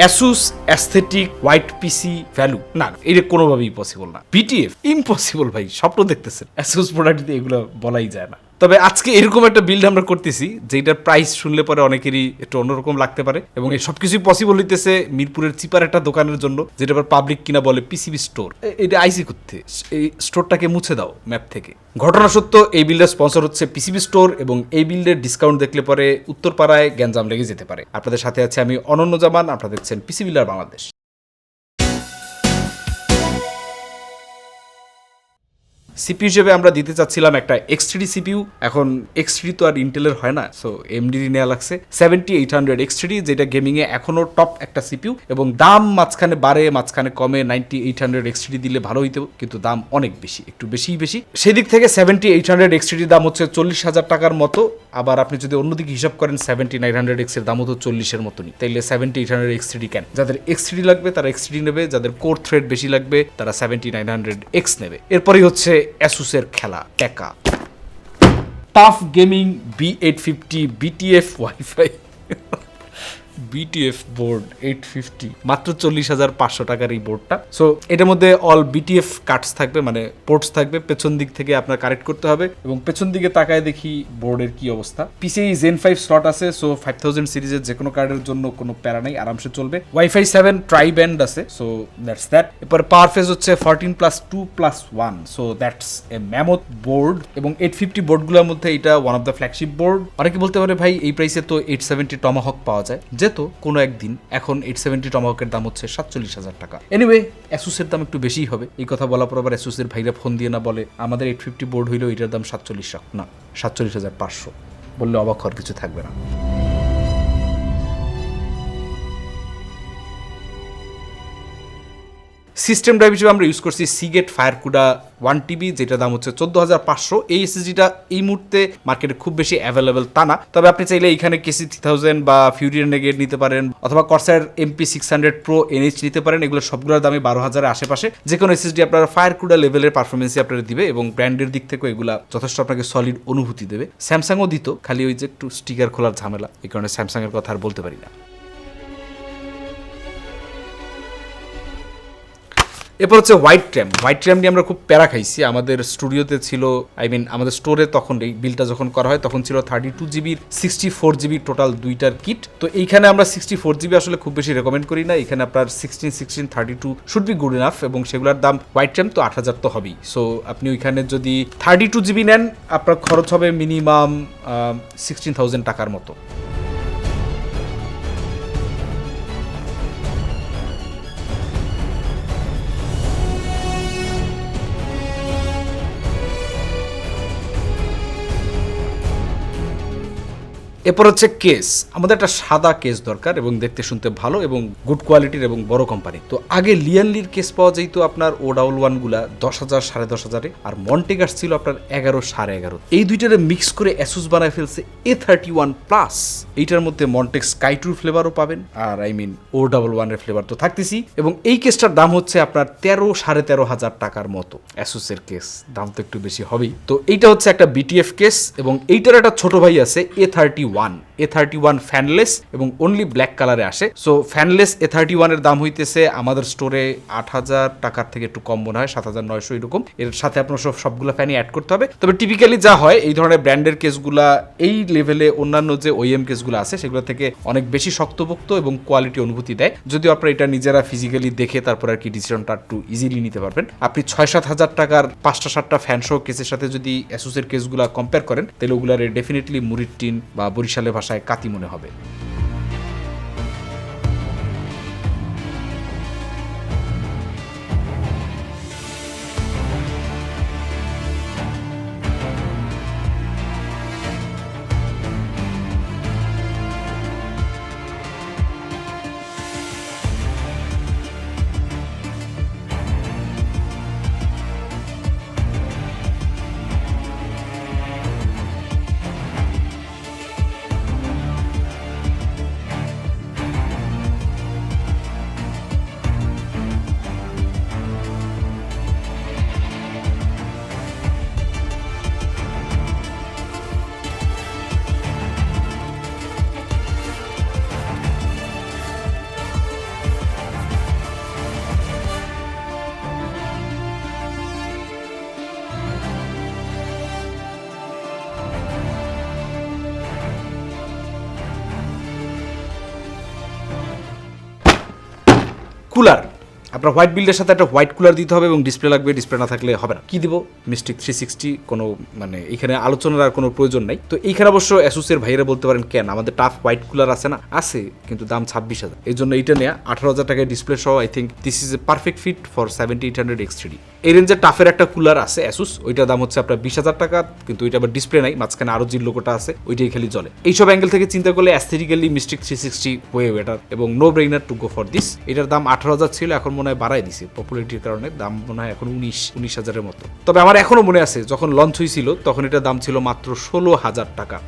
Asus aesthetic white PC value না এটা কোনোভাবেই পসিবল না। বিটিএফ ইম্পসিবল ভাই, স্বপ্ন দেখতেছেন। অ্যাসুস প্রোডাক্ট দিয়ে এগুলো বলাই যায় না। তবে আজকে এরকম একটা বিল্ড আমরা করতেছি যেটার প্রাইস শুনলে পরে অনেকেরই একটু অন্যরকম লাগতে পারে এবং এই সবকিছুই পসিবল হইতেছে মিরপুরের চিপার একটা দোকানের জন্য, যেটা আবার পাবলিক কিনা বলে পিসিবি স্টোর এটা আইসি করতে এই স্টোরটাকে মুছে দাও ম্যাপ থেকে। ঘটনা সত্য, এই বিল্ডের স্পন্সর হচ্ছে পিসিবি স্টোর এবং এই বিল্ডের ডিসকাউন্ট দেখলে পরে উত্তরপাড়ায় গ্যাঞ্জাম লেগে যেতে পারে। আপনাদের সাথে আছে আমি অনন্য জামান, আপনারা দেখছেন পিসি বিল্ডার বাংলাদেশ সিপিইউ হিসেবে আমরা দিতে চাচ্ছিলাম একটা এক্সটিডি সিপিউ এখন এক্সটিডি তো আর ইন্টেলের হয় না সো এমডিডি নেওয়া লাগছে। সেভেন্টি এইট হান্ড্রেড এক্সটিডি যেটা গেমিংয়ে এখনও টপ একটা সিপিইউ এবং দাম মাঝখানে বাড়ে, মাঝখানে কমে নাইনটি এইট হান্ড্রেড এক্সটিডি দিলে ভালো হইতো, কিন্তু দাম অনেক বেশি, একটু বেশিই বেশি। সেদিক থেকে সেভেন্টি এইট হান্ড্রেড এক্স এক্সটিডির দাম হচ্ছে চল্লিশ হাজার টাকার মতো, আবার আপনি যদি অন্যদিকে হিসাব করেন সেভেন্টি নাইন হান্ড্রেড এক্সের দাম হতো চল্লিশের মতনই, তাইলে সেভেন্টি এইট হান্ড্রেড এক্সটিডি কেন? যাদের এক্সটিডি লাগবে, তারা এক্সটিডি নেবে, যাদের কোর থ্রেড বেশি লাগবে, তারা সেভেন্টি নাইন হান্ড্রেড এক্স নেবে। এরপরেই হচ্ছে অ্যাসুসের খেলা টেকা TUF gaming B eight fifty BTF wifi BTF board eight fifty মাত্র চল্লিশ হাজার পাঁচশো টাকার এই বোর্ডটা সো এটার মধ্যে অল বিটিএফ কাটস থাকবে মানে পোর্টস থাকবে, পেছন দিক থেকে আপনার কারেক্ট করতে হবে এবং পেছন দিকে তাকায় দেখি বোর্ডের কি অবস্থা। পিসিআই জেন ফাইভ স্লট আছে সো ফাইভ থাউজেন্ড সিরিজের যে কোনো কার্ডের জন্য কোনো প্যারা নেই, আরামসে চলবে। ওয়াইফাই সেভেন ট্রাই ব্যান্ড আছে সো দ্যাটস দ্যাট এরপর পাওয়ার ফেজ হচ্ছে fourteen plus two plus one so that's a mammoth board এবং এইট ফিফটি বোর্ডগুলোর মধ্যে এটা one of the flagship board অনেকে বলতে পারে, ভাই, এই প্রাইসে তো এইট সেভেন্টি টমাহক পাওয়া যায়। যেত কোনো একদিন। এখন এইট সেভেন্টি টমাহকের দাম হচ্ছে সাতচল্লিশ হাজার টাকা। এনিওয়ে অ্যাসুসের দাম একটু বেশিই হবে। এই কথা বলার পর আবার অ্যাসুসের ভাইরা ফোন দিয়ে না বলে, আমাদের এইট ফিফটি বোর্ড হইলেও এটার দাম সাতচল্লিশ না, সাতচল্লিশ হাজার পাঁচশো। বললে অবাক হওয়ার কিছু থাকবে না। সিস্টেম ড্রাইভ হিসেবে আমরা ইউজ করছি সিগেট ফায়ারকুডা ওয়ান টিবি যেটা দাম হচ্ছে চোদ্দ হাজার পাঁচশো। এই এসএসডিটা এই মুহূর্তে মার্কেটে খুব বেশি অ্যাভেলেবেল তা না। তবে আপনি চাইলে এখানে কেসি থ্রি থাউজেন্ড বা ফিউরিয়ান নেগেট নিতে পারেন, অথবা Corsair MP six hundred pro NH নিতে পারেন। এগুলো সবগুলোর দামে বারো হাজারের আশেপাশে। যে কোনো এসএসডি আপনার ফায়ারকুডা লেভেলের পারফরমেন্সই আপনারা দিবে এবং ব্র্যান্ডের দিক থেকেও এগুলা যথেষ্ট আপনাকে সলিড অনুভূতি দেবে। স্যামসাংও দিত, খালি ওই যে একটু স্টিকার খোলার ঝামেলা, এই কারণে স্যামসাংয়ের কথা আর বলতে পারি না। এরপর হচ্ছে হোয়াইট ট্র্যাম হোয়াইট ট্র্যাম নিয়ে আমরা খুব প্যারা খাইছি। আমাদের স্টুডিওতে ছিল আই মিন আমাদের স্টোরে তখন এই বিলটা যখন করা হয়, তখন ছিল থার্টি টু জিবির সিক্সটি ফোর জিবি টোটাল দুইটার কিট তো এইখানে আমরা সিক্সটি ফোর জিবি আসলে খুব বেশি রেকমেন্ড করি না। এখানে আপনার sixteen sixteen thirty two should be good enough এবং সেগুলোর দাম হোয়াইট ট্র্যাম তো আট হাজার তো হবেই। সো আপনি ওইখানে যদি থার্টি টু জিবি নেন, আপনার খরচ হবে মিনিমাম সিক্সটিন থাউজেন্ড টাকার মতো। এরপর হচ্ছে কেস। আমাদের একটা সাদা কেস দরকার এবং দেখতে শুনতে ভালো এবং গুড কোয়ালিটির এবং বড় কোম্পানি তো আগে লিয়ানলির কেস পাওয়া যেত আপনার ও ডাবল ওয়ানগুলা দশ হাজার, সাড়ে দশ হাজারে আর মন্টেগাস ছিল আপনার এগারো, সাড়ে এগারো। এই দুইটারে মিক্স করে অ্যাসুস বানায় ফেলছে এ থার্টি ওয়ান প্লাস এইটার মধ্যে মন্টেক্স স্কাইটুর ফ্লেভারও পাবেন আর আই মিন ও ডাবল ওয়ানের ফ্লেভার তো থাকতেছি। এবং এই কেসটার দাম হচ্ছে আপনার তেরো, সাড়ে তেরো হাজার টাকার মতো অ্যাসুসের কেস। দাম তো একটু বেশি হবেই। তো এইটা হচ্ছে একটা বিটিএফ কেস এবং এইটার একটা ছোট ভাই আছে A thirty one A thirty one fanless এবং অনলি ব্ল্যাক কালারে আসে। সো ফ্যানলেস এ থার্টি ওয়ানের দাম হইতেছে আমাদের স্টোরে আট হাজার টাকার থেকে একটু কম মনে হয়, সাত হাজার নয়শো এরকম। এর সাথে আপনার সব, সবগুলো ফ্যানই অ্যাড করতে হবে। তবে টিপিক্যালি যা হয়, এই ধরনের ব্র্যান্ডের কেসগুলা এই লেভেলে অন্যান্য যে ওইএম কেসগুলো আছে, সেগুলো থেকে অনেক বেশি শক্তপোক্ত এবং কোয়ালিটি অনুভূতি দেয়। যদিও আপনারা এটা নিজেরা ফিজিক্যালি দেখে তারপর আর কি ডিসিশনটা একটু ইজিলি নিতে পারবেন। আপনি ছয় সাত হাজার টাকার পাঁচটা সাতটা ফ্যান শো কেসের সাথে যদি অ্যাসোসের কেসগুলো কম্পেয়ার করেন, তাহলে ওগুলার ডেফিনেটলি মুরির টিন বা বরিশালের ভাষায় কাতি মনে হবে। কুলার আপনার হোয়াইট বিল্ডের সাথে একটা হোয়াইট কুলার দিতে হবে এবং ডিসপ্লে লাগবে ডিসপ্লে না থাকলে হবে না। কি দিব? মিস্টিক থ্রি সিক্সটি কোনো মানে এখানে আলোচনার আর কোনো প্রয়োজন নাই। তো এইখানে অবশ্য অ্যাসুসের ভাইয়েরা বলতে পারেন, কেন? আমাদের টাফ হোয়াইট কুলার আছে না? আছে, কিন্তু দাম ছাব্বিশ হাজার। এই জন্য এইটা নেওয়া আঠারো হাজার টাকায় ডিসপ্লে সহ I think this is a perfect fit for seventy eight hundred X three এই রেঞ্জের টাফের একটা কুলার আছে অ্যাসুস ওইটার দাম হচ্ছে আপনার বিশ হাজার টাকা, কিন্তু ওইটা আবার ডিসপ্লে নাই, মাঝখানে আরও যে লোকটা আছে, ওইটাই খালি জলে এইসব অ্যাঙ্গেল থেকে চিন্তা করলে aesthetically Mystic three sixty way better এবং no brainer to go for this এটার দাম আঠারো হাজার ছিল, এখন মনে হয় বাড়াই দিছে পপুলারিটির কারণে। দাম মনে হয় এখন উনিশ উনিশ হাজারের মতো। তবে আমার এখনও মনে আছে, যখন লঞ্চ হয়েছিল, তখন এটার দাম ছিল মাত্র ষোলো হাজার টাকা।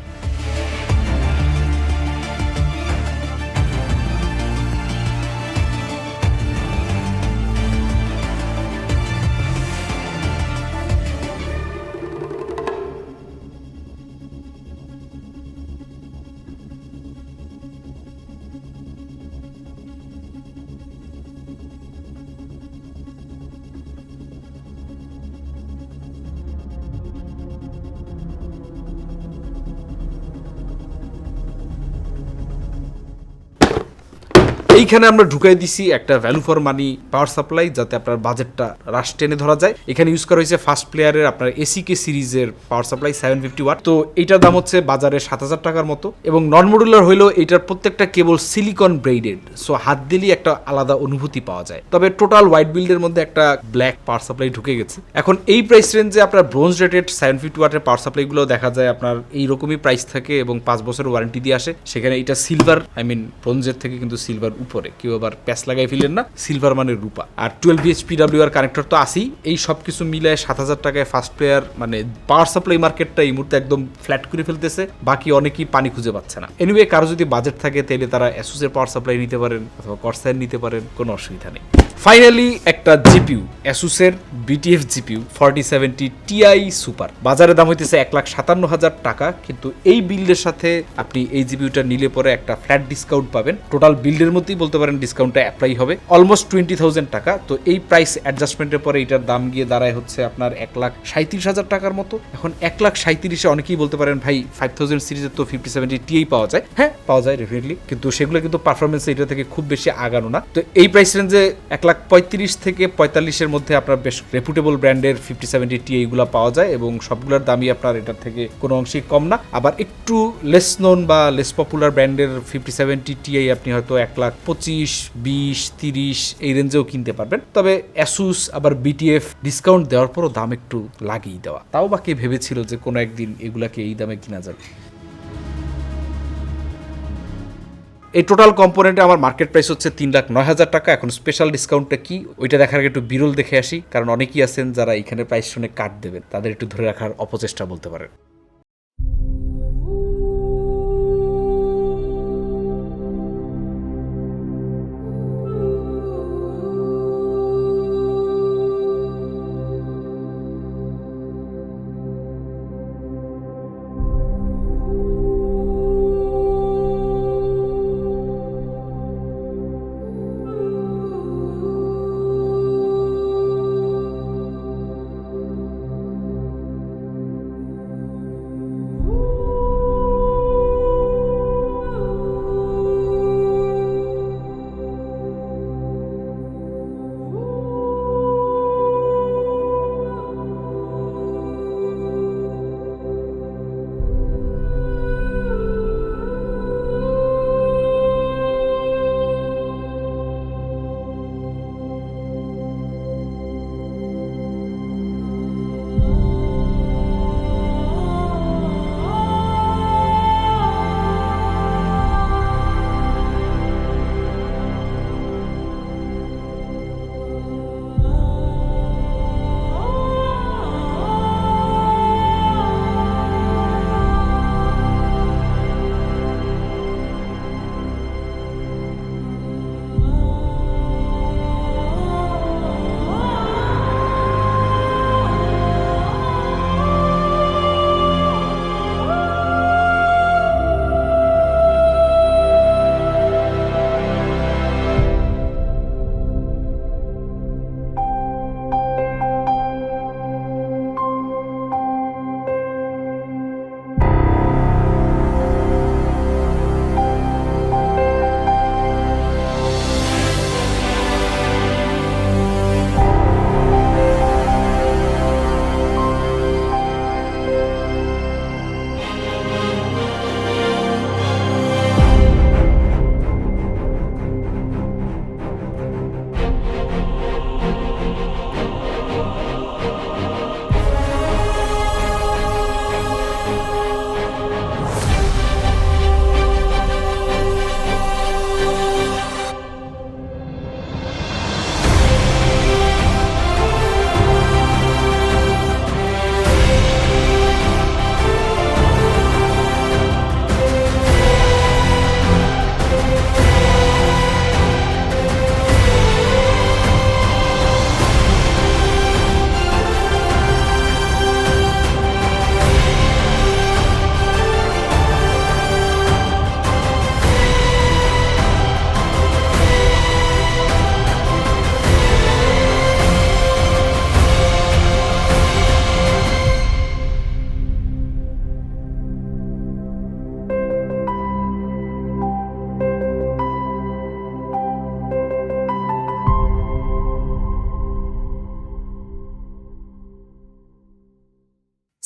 এইখানে আমরা ঢুকাই দিছি একটা value for money power supply যাতে আপনার বাজেটটা রাশ টেনে ধরা যায়। এখানে ইউজ করা হয়েছে ফার্স্ট প্লেয়ারের আপনার এসি কে সিরিজের power supply seven fifty watt তো এইটার দাম হচ্ছে বাজারে সাত হাজার টাকার মতো। এবং নন মডুলার হইলেও এটার প্রত্যেকটা কেবল সিলিকন ব্রেইডেড সো হাত দিলেই একটা আলাদা অনুভূতি পাওয়া যায়। তবে টোটাল হোয়াইট বিল্ডের মধ্যে একটা ব্ল্যাক পাওয়ার সাপ্লাই ঢুকে গেছে। এখন এই প্রাইস রেঞ্জে আপনার ব্রোঞ্জ রেটেড সেভেন ফিফটি ওয়াটের পাওয়ার সাপ্লাইগুলো দেখা যায় আপনার এইরকমই প্রাইস থাকে এবং পাঁচ বছরের ওয়ারেন্টি দিয়ে আসে। সেখানে এটা সিলভার আই মিন ব্রোঞ্জের থেকে কিন্তু সিলভার উপরে কেউ আবার প্যাচ লাগাই ফেলেন না সিলভার মানে রূপা। আর twelve VHP W R connector তো আসি এই সব কিছু মিলে সাত হাজার টাকায় ফার্স্ট প্লেয়ার মানে পাওয়ার সাপ্লাই মার্কেটটা এই মুহূর্তে একদম ফ্ল্যাট করে ফেলতেছে। বাকি অনেকেই পানি খুঁজে পাচ্ছে না। এনিওয়ে কারও যদি বাজেট থাকে, তাহলে তারা অ্যাসুসের পাওয়ার সাপ্লাই নিতে পারেন অথবা কর্সাইন নিতে পারেন, কোনো অসুবিধা নেই। ফাইনালি একটা GPU অ্যাসুসের BTF GPU forty seventy Ti super বাজারে দাম হইতেছে এক লাখ সাতান্ন হাজার টাকা, কিন্তু এই বিল্ডের সাথে আপনি এই জিপিউটা নিলে পরে একটা ফ্ল্যাট ডিসকাউন্ট পাবেন। টোটাল বিল্ডের মধ্যেই বলতে পারেন ডিসকাউন্টটা অ্যাপ্লাই হবে। অলমোস্ট টোয়েন্টি থাউজেন্ড টাকা। তো এই প্রাইস অ্যাডজাস্টমেন্টের পরে এটার দাম গিয়ে দাঁড়ায় হচ্ছে আপনার এক লাখ সাঁত্রিশ হাজার টাকার মতো। এখন এক লাখ সাঁত্রিশে অনেকেই বলতে পারেন, ভাই ফাইভ থাউজেন্ড সিরিজের তো ফিফটি সেভেন্টি টিআই পাওয়া যায়। হ্যাঁ পাওয়া যায় ডেফিনেটলি কিন্তু সেগুলো কিন্তু পারফরমেন্স এটা থেকে খুব বেশি আগানো না। তো এই প্রাইস রেঞ্জে এক লাখ পঁয়ত্রিশ থেকে পঁয়তাল্লিশের মধ্যে আপনার বেশ রেপুটেবল ব্র্যান্ডের ফিফটি সেভেন্টি টি এইগুলো পাওয়া যায় এবং সবগুলোর দামই আপনার এটার থেকে কোনো অংশেই কম না। আবার একটু লেস নোন বা লেস পপুলার ব্র্যান্ডের ফিফটি সেভেন্টি টিআই আপনি হয়তো এক লাখ পঁচিশ, বিশ, তিরিশ এই রেঞ্জেও কিনতে পারবেন। তবে অ্যাসুস আবার বিটিএফ ডিসকাউন্ট দেওয়ার পরও দাম একটু লাগিয়ে দেওয়া। তাও বা কে ভেবেছিল যে কোনো একদিন এগুলাকে এই দামে কিনা যাবে? এই টোটাল কম্পোনেন্টে আমার মার্কেট প্রাইস হচ্ছে তিন লাখ নয় হাজার টাকা। এখন স্পেশাল ডিসকাউন্টটা কি? ওইটা দেখার আগে একটু বিরল দেখে আসি। কারণ অনেকেই আছেন যারা এখানে প্রাইস শুনে কাট দেবেন। তাদের একটু ধরে রাখার অপচেষ্টা বলতে পারেন।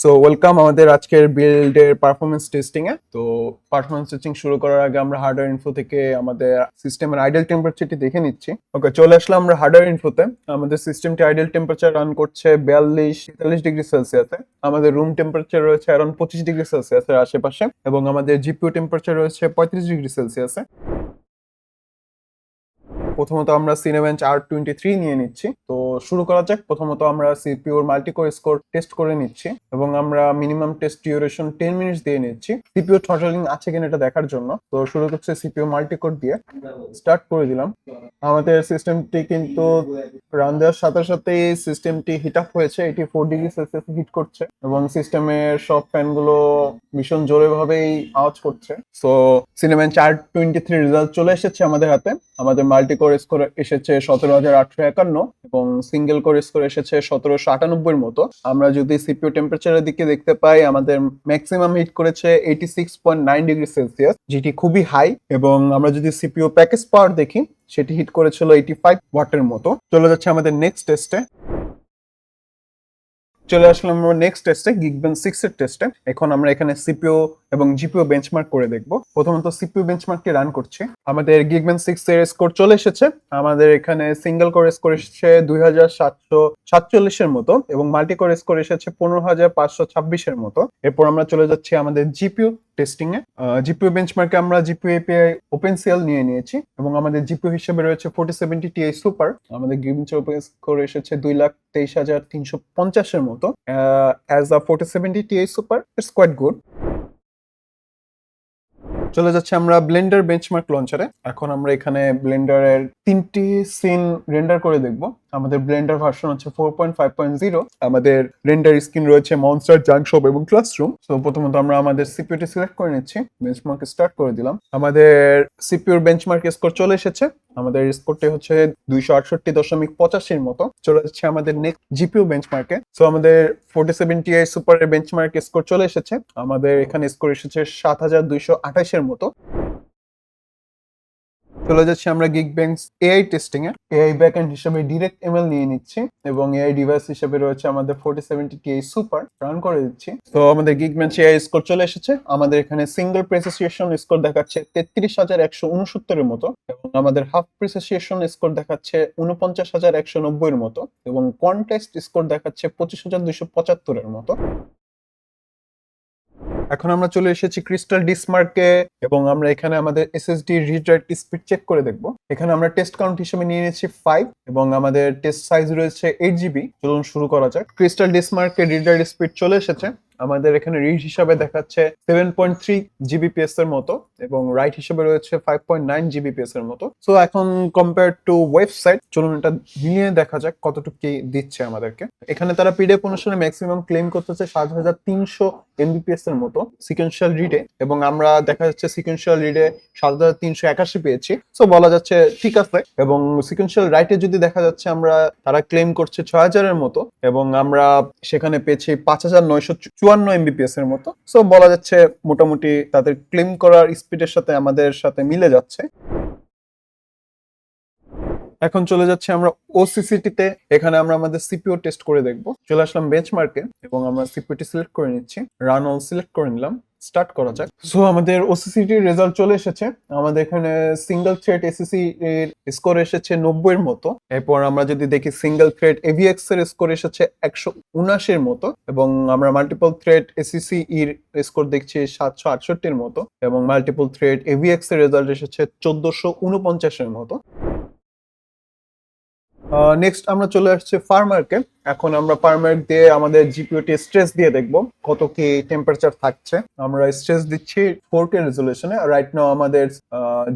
সো ওয়েলকাম আমাদের আজকের বিল্ডের পারফরমেন্স টেস্টিং এ। তো পারফরমেন্স টেস্টিং শুরু করার আগে আমরা হার্ডওয়্যার ইনফো থেকে আমাদের সিস্টেমের আইডল টেম্পারেচারটি দেখে নিচ্ছি। ওকে চলে আসলাম আমরা হার্ডওয়্যার ইনফোতে আমাদের সিস্টেমটি আইডল টেম্পারেচার রান করছে বিয়াল্লিশ, তেতাল্লিশ ডিগ্রি সেলসিয়াসে আমাদের রুম টেম্পারেচার রয়েছে অ্যারাউন্ড পঁচিশ ডিগ্রি সেলসিয়াসের আশেপাশে এবং আমাদের জিপিও টেম্পারেচার রয়েছে পঁয়ত্রিশ ডিগ্রি সেলসিয়াসে প্রথমত আমরা সিনেবেঞ্চ আর টোয়েন্টি থ্রি নিয়ে নিচ্ছি। তো শুরু করা যাক। প্রথমত আমরা সিপিওর মাল্টিকোর স্কোর টেস্ট করে নিচ্ছি এবং আমরা minimum test duration ten minutes দিয়ে নিচ্ছি। সিপিও থ্রটলিং আছে কিনা এটা দেখার জন্য। তো শুরু করছে সিপিও মাল্টিকোর দিয়ে। স্টার্ট করে দিলাম। আমাদের সিস্টেমটি কিন্তু রান দেওয়ার সাথে সাথে সিস্টেমটি হিট আপ হয়েছে। এটি ফোর ডিগ্রি সেলসিয়াস হিট করছে এবং সিস্টেমের সব ফ্যানগুলো ভীষণ জোরে ভাবেই আওয়াজ করছে। সো সিনেমেন চার টোয়েন্টি থ্রি রেজাল্ট চলে এসেছে আমাদের হাতে। আমাদের মাল্টি কোর স্কোর এসেছে সতেরো হাজার আটশো একান্ন এবং সিঙ্গেল কোর স্কোর এসেছে সতেরোশো আটানব্বইয়ের মতো। আমরা যদি সিপিও টেম্পারেচারের দিকে দেখতে পাই, আমাদের ম্যাক্সিমাম হিট করেছে eighty six point nine degree Celsius যেটি খুবই হাই এবং আমরা যদি সিপিও প্যাকেজ পাওয়ার দেখি, সেটি হিট করেছিল এইটি ফাইভ ওয়াটের মতো। চলে যাচ্ছে আমাদের নেক্সট টেস্টে চলে আসলাম আমরা নেক্সট টেস্টে গিগবেন সিক্স এর টেস্টে এখন আমরা এখানে সিপিও এবং জিপিও বেঞ্চমার্ক করে দেখব। প্রথমত সিপিও বেঞ্চমার্কটি রান করছি। আমাদের গিগবেন সিক্স এর স্কোর চলে এসেছে। আমাদের এখানে সিঙ্গেল কোর স্কোর এসেছে দুই হাজার সাতশো সাতচল্লিশের মতো এবং মাল্টি কোর স্কোর এসেছে পনেরো হাজার পাঁচশো ছাব্বিশের মতো। এরপর আমরা চলে যাচ্ছি আমাদের জিপিও টেস্টিং এ জিপিও বেঞ্চমার্কে আমরা জিপিও এপিআই ওপেন সিএল নিয়ে নিয়েছি এবং আমাদের জিপিও হিসেবে রয়েছে ফোর্টি সেভেন্টি টিআই সুপার আমাদের গিভিং ওপেন স্কোর এসেছে দুই লাখ তেইশ হাজার তিনশো পঞ্চাশের মতো। As a forty seventy Ti super it's quite good চলে যাচ্ছে আমরা ব্লেন্ডার বেঞ্চমার্ক লঞ্চারে এখন আমরা এখানে ব্লেন্ডারের তিনটি সিন রেন্ডার করে দেখব। আমাদের ব্লেন্ডার ভার্সন হচ্ছে four point five point zero আমাদের রেন্ডার স্ক্রিন রয়েছে মনস্টার জাংশপ এবং ক্লাসরুম তো প্রথমত আমরা আমাদের সিপিউটি সিলেক্ট করে নিচ্ছি বেঞ্চমার্ক স্টার্ট করে দিলাম। আমাদের সিপিউর বেঞ্চমার্ক স্কোর চলে এসেছে, আমাদের স্কোরটি হচ্ছে দুইশো আটষট্টি দশমিক পঁচাশির মতো, চলে যাচ্ছে আমাদের নেক্সট জিপিউ বেঞ্চমার্কে সো আমাদের ফোর্টি সেভেন টিআই সুপারের বেঞ্চমার্ক স্কোর চলে এসেছে, আমাদের এখানে স্কোর এসেছে সাত হাজার দুইশো আঠাশের মতো। চলে যাচ্ছি আমরা গিগ ব্যাংকস এআই টেস্টিং এ এআই ব্যাকএন্ড হিসেবে ডিরেক্ট এমএল নিয়ে নিচ্ছি এবং এআই ডিভাইস হিসেবে রয়েছে আমাদের forty seventy Ti super run করে দিচ্ছি। তো আমাদের গিগ বেঞ্চ এআই স্কোর চলে এসেছে। আমাদের এখানে সিঙ্গেল প্রেসিসিয়েশন স্কোর দেখাচ্ছে তেত্রিশ হাজার একশো উনসত্তরের মতো এবং আমাদের হাফ প্রেসিসিয়েশন স্কোর দেখাচ্ছে উনপঞ্চাশ হাজার একশো নব্বইয়ের মতো এবং কন্টেস্ট স্কোর দেখাচ্ছে পঁচিশ হাজার দুইশো পঁচাত্তরের মতো। এখন আমরা চলে এসেছি ক্রিস্টাল ডিসমার্কে এবং আমরা এখানে আমাদের SSD read write speed check করে দেখব। এখানে আমরা টেস্ট কাউন্ট হিসেবে নিয়ে নিয়েছি ফাইভ এবং আমাদের টেস্ট সাইজ রয়েছে এইট জিবি চলুন শুরু করা যাক। ক্রিস্টাল ডিসমার্কে রিড স্পিড চলে এসেছে। আমাদের এখানে রিড হিসাবে দেখাচ্ছে সেভেন পয়েন্ট থ্রি জিবিপিএস এর মতো, এবং রাইট হিসাবে রয়েছে ফাইভ পয়েন্ট নাইন জিবিপিএস এর মতো। সো এখন কম্পেয়ার টু ওয়েবসাইট চলুন এটা নিয়ে দেখা যাক কতটুকু কি দিচ্ছে আমাদেরকে। এখানে তারা পিডিএফ অনুসারে ম্যাক্সিমাম ক্লেম করতেছে সাত হাজার তিনশো এমবিপিএস এর মতো সিকোয়েন্সিয়াল রিডে এবং আমরা দেখা যাচ্ছে সিকোয়েন্সিয়াল রিডে সাত হাজার তিনশো একাশি পেয়েছি। সো বলা যাচ্ছে ঠিক আছে। এবং সিকোয়েন্সিয়াল রাইটে যদি দেখা যাচ্ছে আমরা, তারা ক্লেম করছে ছয় হাজারের মতো, এবং আমরা সেখানে পেয়েছি পাঁচ হাজার নয়শো চুয়ান্ন এমবিপিএস এর মতো। সো বলা যাচ্ছে মোটামুটি তাদের ক্লেম করার স্পিডের সাথে আমাদের সাথে মিলে যাচ্ছে। এখন চলে যাচ্ছে আমরা ওসিসিটিতে এখানে আমরা আমাদের সিপিও টেস্ট করে দেখব। চলে আসলাম বেঞ্চমার্কে এবং আমরা সিপিওটি সিলেক্ট করে নিচ্ছি। রান অল সিলেক্ট করে নিলাম। স্টার্ট করা যাক। সো আমাদের ওসিসিটি রেজাল্ট চলে এসেছে। আমাদের এখানে সিঙ্গেল থ্রেড এসিসি এর স্কোর এসেছে নব্বইয়ের মতো। এরপর আমরা যদি দেখি সিঙ্গেল থ্রেড এভিএক্স এর স্কোর এসেছে একশো উনাশির মতো এবং আমরা মাল্টিপল থ্রেড এসিসি এর স্কোর দেখছি সাতশো আটষট্টির মতো এবং মাল্টিপল থ্রেড এভিএক্স এর রেজাল্ট এসেছে চোদ্দশো উনপঞ্চাশের মতো। নেক্সট আমরা চলে আসছি ফার্মারকে এখন আমরা ফার্মার দিয়ে আমাদের জিপিওটি স্ট্রেস দিয়ে দেখব কত কি টেম্পারেচার থাকছে। আমরা স্ট্রেস দিচ্ছি ফোর কে রেজলিউশনে রাইট নাও আমাদের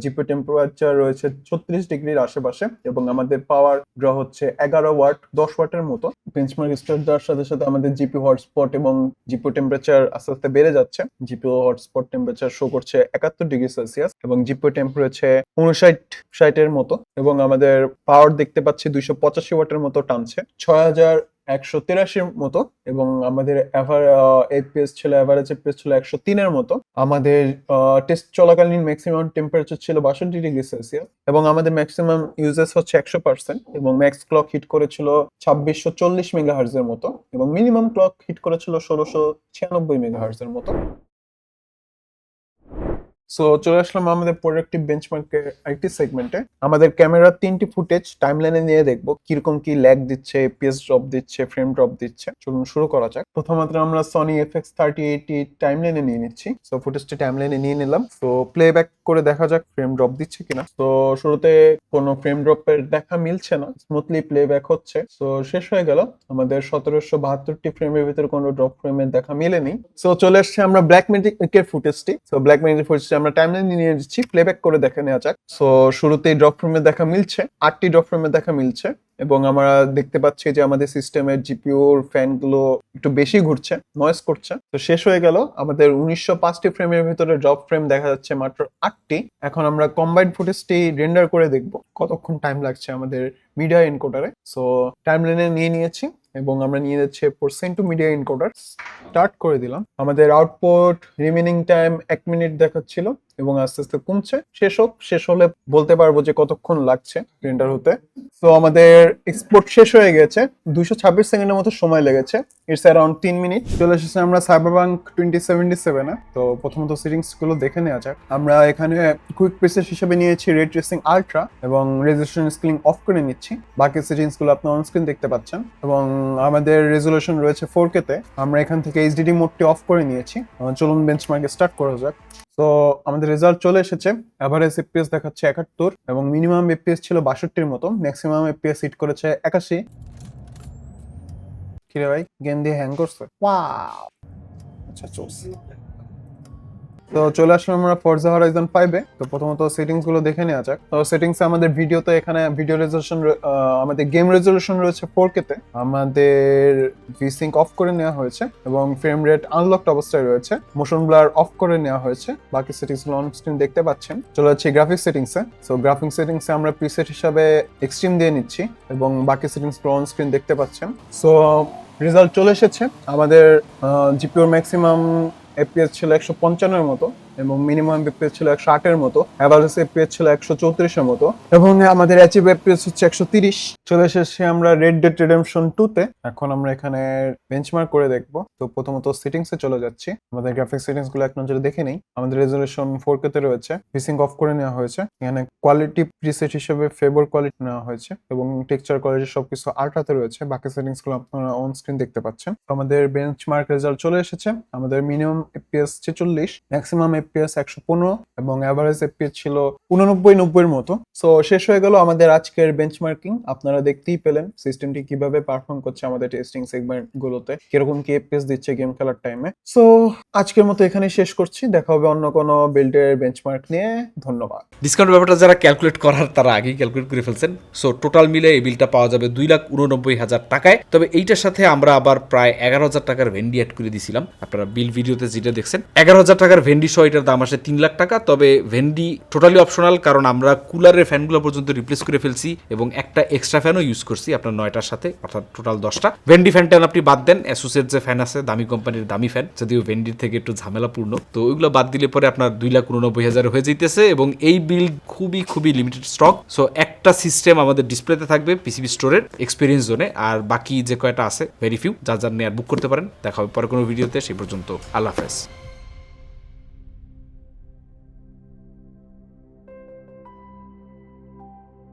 জিপিও টেম্পারেচার রয়েছে ছত্রিশ ডিগ্রির আশেপাশে এবং আমাদের পাওয়ার ড্র হচ্ছে এগারো ওয়াট দশ ওয়াটের মতো। বেঞ্চমার্ক স্ট্রেস দেওয়ার সাথে সাথে আমাদের জিপি হটস্পট এবং জিপিও টেম্পারেচার আস্তে আস্তে বেড়ে যাচ্ছে। জিপিও হটস্পট টেম্পারেচার শো করছে একাত্তর ডিগ্রি সেলসিয়াস এবং জিপিও টেম্প রয়েছে উনষাট ষাটের মতো এবং আমাদের পাওয়ার দেখতে পাচ্ছি দুইশো পঁচাশি ওয়াটের মতো টানছে, ছয় হাজার একশো মতো এবং আমাদের এভার ছিল অ্যাভারেজ এপিএস ছিল একশো তিনের মতো। আমাদের টেস্ট চলাকালীন ম্যাক্সিমাম টেম্পারেচার ছিল বাষট্টি ডিগ্রি সেলসিয়াস এবং আমাদের ম্যাক্সিমাম ইউজেস হচ্ছে একশো পার্সেন্ট এবং ম্যাক্স ক্লক হিট করেছিল ছাব্বিশশো চল্লিশ মেগাহার্জের মতো এবং মিনিমাম ক্লক হিট করেছিল ষোলোশো ছিয়ানব্বই মেগাহার্জের মতো। সো চলে আসলাম আমাদের প্রোডাক্টিভ বেঞ্চমার্কের আইটি সেগমেন্টে আমাদের ক্যামেরার তিনটি ফুটেজ টাইমলাইনে নিয়ে দেখব। কীরকম কি ল্যাগ দিচ্ছে পিএস ড্রপ দিচ্ছে ফ্রেম ড্রপ দিচ্ছে। চলুন শুরু করা যাক। প্রথমত আমরা সনি এফএক্স থার্টি এইটি টাইমলাইনে নিয়ে নিচ্ছি। সো ফুটেজটি টাইমলাইনে নিয়ে নিলাম। তো প্লেব্যাক করে দেখা যাক ফ্রেম ড্রপ দিচ্ছে কিনা। তো শুরুতে কোনো ফ্রেম ড্রপের দেখা মিলছে না। স্মুথলি প্লেব্যাক হচ্ছে। তো শেষ হয়ে গেল। আমাদের সতেরোশো বাহাত্তরটি ফ্রেমের ভিতরে কোনো ড্রপ ফ্রেমের দেখা মেলেনি। সো চলে আসছে আমরা ব্ল্যাক ম্যাজিকের ফুটেজটি সো ব্ল্যাক ম্যাজিক ফুটেজটি আমরা টাইমলাইন নিয়ে দিচ্ছি প্লেব্যাক করে দেখে নেওয়া যাক। সো শুরুতেই ড্রপ ফ্রেমের দেখা মিলছে, আটটি ড্রপ ফ্রেমের দেখা মিলছে এবং আমরা দেখতে পাচ্ছি যে আমাদের সিস্টেমের জিপিওর ফ্যানগুলো একটু বেশি ঘুরছে নয়েজ করছে। তো শেষ হয়ে গেল আমাদের উনিশশো পাঁচটি ফ্রেমের ভিতরে ড্রপ ফ্রেম দেখা যাচ্ছে মাত্র আটটি। এখন আমরা কম্বাইন্ড ফুটেজটি রেন্ডার করে দেখব, কতক্ষণ টাইম লাগছে আমাদের মিডিয়া এনকোডারে সো টাইম লাইনে নিয়ে নিয়েছি। এবং আমরা নিয়ে যাচ্ছি percent to media encoder start করে দিলাম। আমাদের আউটপুট রিমেনিং টাইম এক মিনিট দেখাচ্ছিল। এবং আস্তে আস্তে কমছে। শেষ হোক, শেষ হলে বলতে পারব যে কতক্ষণ লাগছে রেন্ডার হতে। তো আমাদের এক্সপোর্ট শেষ হয়ে গেছে। দুশো ছাব্বিশ সেকেন্ডের মতো সময় লেগেছে। ইটস অ্যারাউন্ড তিন মিনিট চলে এসেছে আমরা সাইবারবাঙ্ক টোয়েন্টি সেভেন্টি সেভেনে তো প্রথমত সেটিংসগুলো দেখে নেওয়া যাক। আমরা এখানে কুইক প্রেসেস হিসেবে নিয়েছি রেড ট্রেসিং আলট্রা এবং রেজলিউশন স্ক্রিন অফ করে নিচ্ছি। বাকি সেটিংসগুলো আপনি অন স্ক্রিন দেখতে পাচ্ছেন। এবং আমাদের রেজলিউশন রয়েছে ফোর তে। আমরা এখান থেকে এইচডিডি মোডটি অফ করে নিয়েছি। চলুন বেঞ্চমার্কে স্টার্ট করা যাক। তো আমাদের রেজাল্ট চলে এসেছে। অ্যাভারেজ এপিএস দেখাচ্ছে একাত্তর এবং মিনিমাম এপিএস ছিল বাষট্টির মতো। ম্যাক্সিমাম এপিএস হিট করেছে একাশি। কিরে ভাই গেম দিয়ে হ্যাং করছে? আচ্ছা চলছে। তো চলে আসলাম আমরা ফরজা হরাইজন ফাইভে তো প্রথমত সেটিংসগুলো দেখে নেওয়া যাক। তো সেটিংস আমাদের ভিডিওতে এখানে ভিডিও রেজলিউশন আমাদের গেম রেজলিউশন রয়েছে ফোর তে। আমাদের ভিসিঙ্ক অফ করে নেওয়া হয়েছে এবং ফ্রেম রেট আনলকড অবস্থায় রয়েছে। মোশন ব্লার অফ করে নেওয়া হয়েছে। বাকি সেটিংসগুলো অন স্ক্রিন দেখতে পাচ্ছেন। চলে যাচ্ছি সেটিংসে সো গ্রাফিক্স সেটিংসে আমরা প্রিসেট হিসাবে এক্সট্রিম দিয়ে নিচ্ছি এবং বাকি সেটিংস অন স্ক্রিন দেখতে পাচ্ছেন। সো রেজাল্ট চলে এসেছে। আমাদের জিপিওর ম্যাক্সিমাম এপিএস ছিল একশো পঞ্চান্নের মতো। এবং মিনিমাম এপিএস ছিল একশো আটের মতো অ্যাভারেজ এপিএস ছিল একশো চৌত্রিশের মতো, এবং আমাদের অ্যাচিভ এপিএস হচ্ছে একশো তিরিশ। চলে এসেছি আমরা রেড ডেড রিডেমশন টু তে এখন আমরা এখানে বেঞ্চমার্ক করে দেখব। তো প্রথমত সেটিংস এ চলে যাচ্ছি। আমাদের গ্রাফিক্স সেটিংসগুলো এক নজরে দেখে নেই, আমাদের রেজলিউশন ফোর কে তে রয়েছে। ফিসিং অফ করে নেওয়া হয়েছে। এখানে কোয়ালিটি প্রিসেট হিসেবে ফেভার কোয়ালিটি নেওয়া হয়েছে এবং টেক্সচার কোয়ালিটি সবকিছু আল্ট্রাতে রয়েছে। বাকি সেটিংসগুলো আপনারা অন স্ক্রিন দেখতে পাচ্ছেন। আমাদের বেঞ্চমার্ক রেজাল্ট চলে এসেছে। আমাদের মিনিমাম এপিএস ছেচল্লিশ ম্যাক্সিমাম এপিএস একশো পনেরো এবং অ্যাভারেজ এপিএস ছিল উননব্বই নব্বইয়ের মতো। সো শেষ হয়ে গেল আমাদের আজকের বেঞ্চমার্কিং আপনারা দেখতেই পেলেন সিস্টেমটি কীভাবে পারফর্ম করছে আমাদের টেস্টিং সেগমেন্ট গুলোতে কীরকম কি এপিএস দিচ্ছে গেম খেলার টাইমে সো আজকের মতো এখানেই শেষ করছি। দেখা হবে অন্য কোনো বিল্ডের বেঞ্চমার্ক নিয়ে। ধন্যবাদ। ডিসকাউন্ট ব্যাপারটা যারা ক্যালকুলেট করার, তারা আগেই ক্যালকুলেট করে ফেলছেন। সো টোটাল মিলে এই বিলটা পাওয়া যাবে দুই লাখ উননব্বই হাজার টাকায়। তবে এইটার সাথে আমরা আবার প্রায় এগারো হাজার টাকার ভেন্ডি অ্যাড করে দিয়েছিলাম আপনারা বিল ভিডিওতে যেটা দেখছেন, এগারো হাজার টাকার ভেন্ডি সহ এটার দাম আসে তিন লাখ টাকা। তবে ভেন্ডি টোটালি অপশনাল কারণ আমরা কুলারের ফ্যানগুলো পর্যন্ত রিপ্লেস করে ফেলছি এবং একটা এক্সট্রা ফ্যানও ইউজ করছি আপনার নয়টার সাথে, অর্থাৎ টোটাল দশটা। ভেন্ডি ফ্যানটা আপনি বাদ দেন অ্যাসোসিয়েট যে ফ্যান আছে, দামি কোম্পানির দামি ফ্যান যদিও ভেন্ডির থেকে একটু ঝামেলাপূর্ণ। তো ওইগুলো বাদ দিলে পরে আপনার দুই লাখ উননব্বই হাজার হয়ে যাইতেছে এবং এই বিল খুবই খুবই লিমিটেড স্টক সো একটা সিস্টেম আমাদের ডিসপ্লেতে থাকবে পিসিবি স্টোরের এক্সপিরিয়েন্স জোনে আর বাকি যে কয়টা আছে ভেরি ফিউ যার যার নেয়ার বুক করতে পারেন। দেখা হবে পরে কোনো ভিডিওতে সেই পর্যন্ত আল্লাহ হাফেজ।